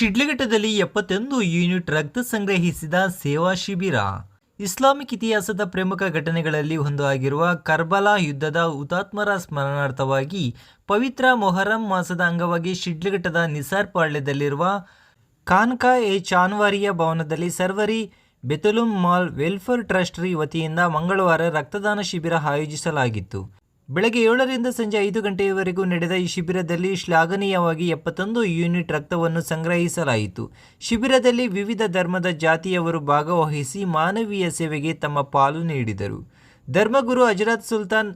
ಶಿಡ್ಲಘಟ್ಟದಲ್ಲಿ ಎಪ್ಪತ್ತೊಂದು ಯೂನಿಟ್ ರಕ್ತ ಸಂಗ್ರಹಿಸಿದ ಸೇವಾ ಶಿಬಿರ. ಇಸ್ಲಾಮಿಕ್ ಇತಿಹಾಸದ ಪ್ರಮುಖ ಘಟನೆಗಳಲ್ಲಿ ಒಂದು ಆಗಿರುವ ಕರ್ಬಲಾ ಯುದ್ಧದ ಹುತಾತ್ಮರ ಸ್ಮರಣಾರ್ಥವಾಗಿ ಪವಿತ್ರ ಮೊಹರಂ ಮಾಸದ ಅಂಗವಾಗಿ ಶಿಡ್ಲಘಟ್ಟದ ನಿಸಾರ್ ಪಾಳ್ಯದಲ್ಲಿರುವ ಕಾನ್ಕಾ ಎ ಚಾನ್ವಾರಿಯ ಭವನದಲ್ಲಿ ಸರ್ವರಿ ಬೆತಲುಂ ಮಾಲ್ ವೆಲ್ಫೇರ್ ಟ್ರಸ್ಟ್ರಿ ವತಿಯಿಂದ ಮಂಗಳವಾರ ರಕ್ತದಾನ ಶಿಬಿರ ಆಯೋಜಿಸಲಾಗಿತ್ತು. ಬೆಳಗ್ಗೆ ಏಳರಿಂದ ಸಂಜೆ ಐದು ಗಂಟೆಯವರೆಗೂ ನಡೆದ ಈ ಶಿಬಿರದಲ್ಲಿ ಶ್ಲಾಘನೀಯವಾಗಿ ಎಪ್ಪತ್ತೊಂದು ಯೂನಿಟ್ ರಕ್ತವನ್ನು ಸಂಗ್ರಹಿಸಲಾಯಿತು. ಶಿಬಿರದಲ್ಲಿ ವಿವಿಧ ಧರ್ಮದ ಜಾತಿಯವರು ಭಾಗವಹಿಸಿ ಮಾನವೀಯ ಸೇವೆಗೆ ತಮ್ಮ ಪಾಲು ನೀಡಿದರು. ಧರ್ಮಗುರು ಹಜರತ್ ಸುಲ್ತಾನ್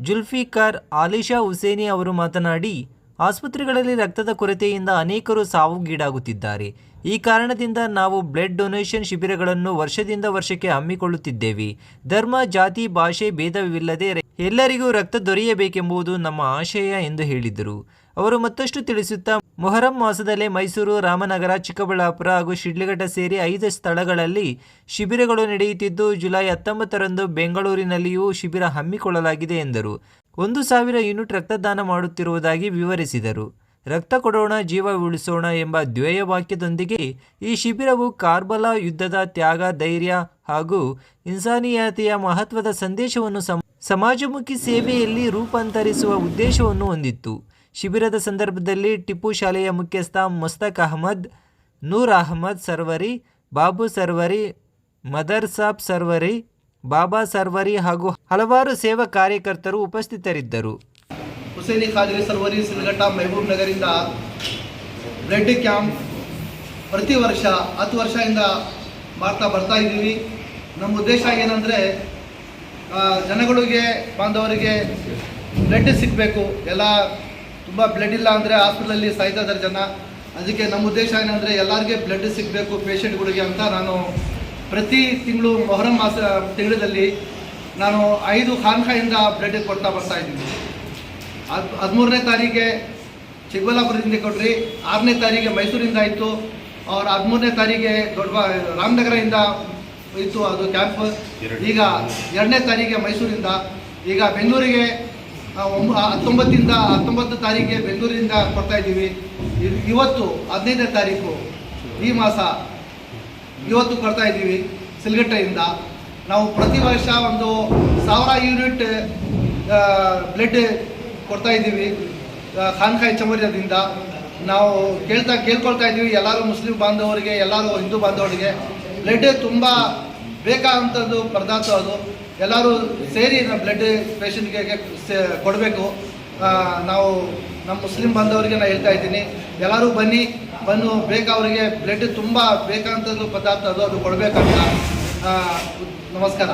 ಜುಲ್ಫಿಕಾರ್ ಆಲಿಶಾ ಹುಸೇನಿ ಅವರು ಮಾತನಾಡಿ ಆಸ್ಪತ್ರೆಗಳಲ್ಲಿ ರಕ್ತದ ಕೊರತೆಯಿಂದ ಅನೇಕರು ಸಾವುಗೀಡಾಗುತ್ತಿದ್ದಾರೆ. ಈ ಕಾರಣದಿಂದ ನಾವು ಬ್ಲಡ್ ಡೊನೇಷನ್ ಶಿಬಿರಗಳನ್ನು ವರ್ಷದಿಂದ ವರ್ಷಕ್ಕೆ ಹಮ್ಮಿಕೊಳ್ಳುತ್ತಿದ್ದೇವೆ. ಧರ್ಮ, ಜಾತಿ, ಭಾಷೆ ಭೇದವಿಲ್ಲದೆ ಎಲ್ಲರಿಗೂ ರಕ್ತ ದೊರೆಯಬೇಕೆಂಬುದು ನಮ್ಮ ಆಶಯ ಎಂದು ಹೇಳಿದರು. ಅವರು ಮತ್ತಷ್ಟು ತಿಳಿಸುತ್ತಾ, ಮೊಹರಂ ಮಾಸದಲ್ಲೇ ಮೈಸೂರು, ರಾಮನಗರ, ಚಿಕ್ಕಬಳ್ಳಾಪುರ ಹಾಗೂ ಶಿಡ್ಲಘಟ್ಟ ಸೇರಿ ಐದು ಸ್ಥಳಗಳಲ್ಲಿ ಶಿಬಿರಗಳು ನಡೆಯುತ್ತಿದ್ದು, ಜುಲೈ ಹತ್ತೊಂಬತ್ತರಂದು ಬೆಂಗಳೂರಿನಲ್ಲಿಯೂ ಶಿಬಿರ ಹಮ್ಮಿಕೊಳ್ಳಲಾಗಿದೆ ಎಂದರು. ಒಂದು ಸಾವಿರ ಯೂನಿಟ್ ರಕ್ತದಾನ ಮಾಡುತ್ತಿರುವುದಾಗಿ ವಿವರಿಸಿದರು. ರಕ್ತ ಕೊಡೋಣ, ಜೀವ ಉಳಿಸೋಣ ಎಂಬ ಧ್ಯೇಯ ವಾಕ್ಯದೊಂದಿಗೆ ಈ ಶಿಬಿರವು ಕಾರ್ಬಲಾ ಯುದ್ಧದ ತ್ಯಾಗ, ಧೈರ್ಯ ಹಾಗೂ ಇನ್ಸಾನಿಯತೆಯ ಮಹತ್ವದ ಸಂದೇಶವನ್ನು ಸಮ, ಸಮಾಜಮುಖಿ ಸೇವೆಯಲ್ಲಿ ರೂಪಾಂತರಿಸುವ ಉದ್ದೇಶವನ್ನು ಹೊಂದಿತ್ತು. ಶಿಬಿರದ ಸಂದರ್ಭದಲ್ಲಿ ಟಿಪ್ಪು ಶಾಲೆಯ ಮುಖ್ಯಸ್ಥ ಮುಸ್ತಕ್ ಅಹಮದ್, ನೂರ್ ಅಹಮದ್ ಸರ್ವರಿ, ಬಾಬು ಸರ್ವರಿ, ಮದರ್ ಸಾಬ್ ಸರ್ವರಿ ಬಾಬಾ ಸರ್ವರಿ ಹಾಗೂ ಹಲವಾರು ಸೇವಾ ಕಾರ್ಯಕರ್ತರು ಉಪಸ್ಥಿತರಿದ್ದರು. ಹುಸೇನಿ ಖಾದ್ರಿ ಸರ್ವರಿ ಸಿಲ್ಗಟ್ಟ ಮೆಹಬೂಬ್ ನಗರಿಂದ ಬ್ಲಡ್ ಕ್ಯಾಂಪ್ ಪ್ರತಿ ವರ್ಷ ಹತ್ತು ವರ್ಷದಿಂದ ಮಾಡ್ತಾ ಬರ್ತಾ ಇದ್ದೀವಿ. ನಮ್ಮ ಉದ್ದೇಶ ಏನಂದರೆ ಜನಗಳಿಗೆ, ಬಾಂಧವರಿಗೆ ಬ್ಲಡ್ ಸಿಗಬೇಕು. ಎಲ್ಲ ತುಂಬ ಬ್ಲಡ್ ಇಲ್ಲ ಅಂದರೆ ಹಾಸ್ಪಿಟಲಲ್ಲಿ ಸಾಯ್ತಾ ಇದ್ದಾರೆ ಜನ. ಅದಕ್ಕೆ ನಮ್ಮ ಉದ್ದೇಶ ಏನಂದರೆ ಎಲ್ಲರಿಗೆ ಬ್ಲಡ್ ಸಿಗಬೇಕು, ಪೇಷಂಟ್ಗಳಿಗೆ ಅಂತ ನಾನು ಪ್ರತಿ ತಿಂಗಳು ಮೊಹರಂ ಮಾಸ, ತಿಂಗಳಲ್ಲಿ ನಾನು ಐದು ಖಾನ್ಖಾಯಿಂದ ಬ್ಲಡ್ ಕೊಡ್ತಾ ಬರ್ತಾ ಇದ್ದೀನಿ. ಹದ್, ಹದಿಮೂರನೇ ತಾರೀಕೆ ಚಿಕ್ಕಬಳ್ಳಾಪುರದಿಂದ ಕೊಡ್ರಿ, ಆರನೇ ತಾರೀಕೆ ಮೈಸೂರಿಂದ ಇತ್ತು, ಅವ್ರ ಹದಿಮೂರನೇ ತಾರೀಕೆ ದೊಡ್ಡ ರಾಮನಗರದಿಂದ ಇತ್ತು ಅದು ಕ್ಯಾಂಪ್ ಈಗ ಎರಡನೇ ತಾರೀಕೆ ಮೈಸೂರಿಂದ, ಈಗ ಬೆಂಗಳೂರಿಗೆ ಹತ್ತೊಂಬತ್ತಿಂದ ಹತ್ತೊಂಬತ್ತು ತಾರೀಕಿಗೆ ಬೆಂಗಳೂರಿಂದ ಕೊಡ್ತಾ ಇದ್ದೀವಿ. ಇವ್- ಇವತ್ತು ಹದಿನೈದನೇ ತಾರೀಕು ಈ ಮಾಸ. ಇವತ್ತು ಕೊಡ್ತಾ ಇದ್ದೀವಿ ಸಿಲ್ಗಟ್ಟೆಯಿಂದ. ನಾವು ಪ್ರತಿ ವರ್ಷ ಒಂದು ಸಾವಿರ ಯೂನಿಟ್ ಬ್ಲಡ್ ಕೊಡ್ತಾ ಇದ್ದೀವಿ ಖಾನ್ಖಾಯಿ ಚಮರ್ಯದಿಂದ. ನಾವು ಕೇಳ್ತಾ, ಕೇಳ್ಕೊಳ್ತಾ ಇದ್ದೀವಿ, ಎಲ್ಲರೂ ಮುಸ್ಲಿಂ ಬಾಂಧವರಿಗೆ, ಎಲ್ಲರೂ ಹಿಂದೂ ಬಾಂಧವರಿಗೆ. ಬ್ಲಡ್ ತುಂಬ ಬೇಕಾದಂಥದ್ದು ಪದಾರ್ಥ ಅದು ಎಲ್ಲರೂ ಸೇರಿ ಬ್ಲಡ್ ಪೇಷಂಟ್ಗೆ ಕೊಡಬೇಕು. ನಾವು ನಮ್ಮ ಮುಸ್ಲಿಂ ಬಾಂಧವರಿಗೆ ನಾನು ಹೇಳ್ತಾ ಇದ್ದೀನಿ. ಎಲ್ಲರೂ ಬನ್ನಿ, ಬಂದು ಬೇಕಾವರಿಗೆ ಬ್ಲಡ್ ತುಂಬ ಬೇಕಾದಂಥದ್ದು ಪದಾರ್ಥ ಅದು ಅದು ಕೊಡಬೇಕಂತ ನಮಸ್ಕಾರ.